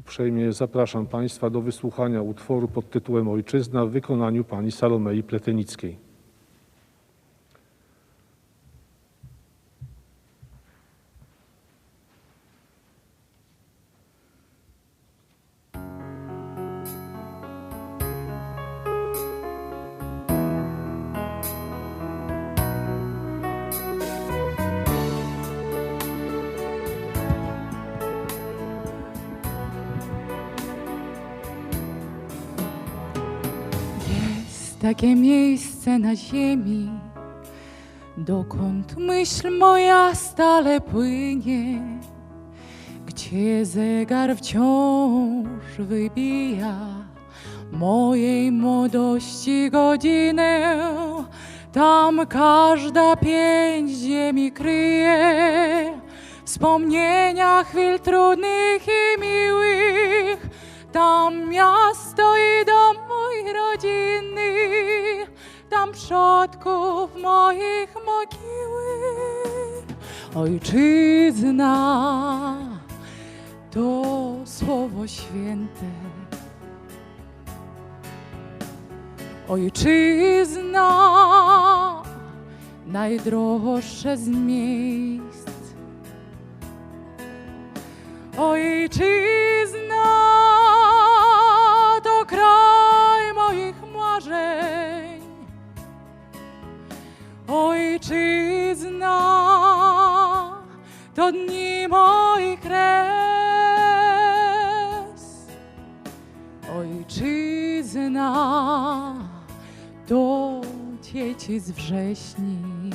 Uprzejmie zapraszam Państwa do wysłuchania utworu pod tytułem Ojczyzna w wykonaniu pani Salomei Pletenickiej. Takie miejsce na ziemi, dokąd myśl moja stale płynie, gdzie zegar wciąż wybija mojej młodości godzinę. Tam każda pięć ziemi kryje wspomnienia chwil trudnych i miłych. Tam miasto przodków moich mogiły. Ojczyzna to słowo święte. Ojczyzna najdroższe z miejsc. Ojczyzna dni moich res. Ojczyzna to dzieci z wrześni.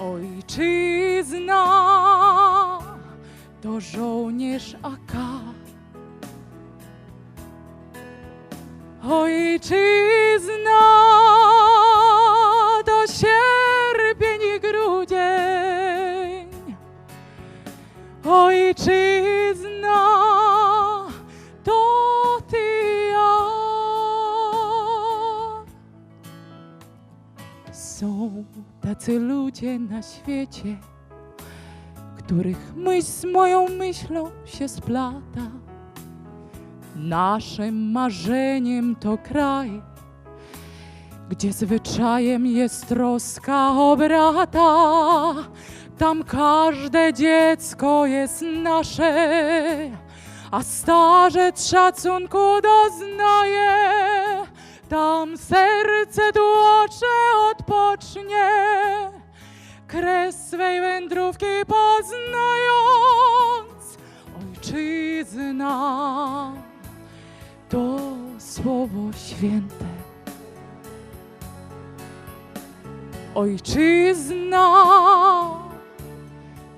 Ojczyzna to żołnierz AK. Ojczyzna tacy ludzie na świecie, których myśl z moją myślą się splata. Naszym marzeniem to kraj, gdzie zwyczajem jest troska o brata. Tam każde dziecko jest nasze, a starzec szacunku doznaje. Tam serce tłocze kres swej wędrówki poznając. Ojczyzna to słowo święte. Ojczyzna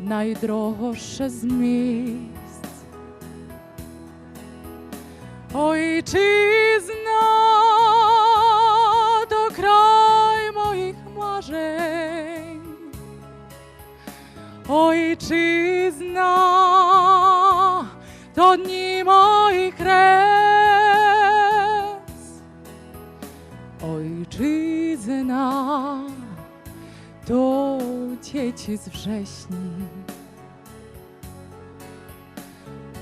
najdroższe z miejsc. Ojczyzna Ojczyzna to dni moich res. Ojczyzna to dzieci z wrześni.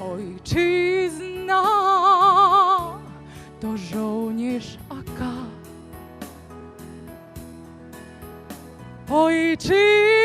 Ojczyzna to żołnierz AK. Ojczyzna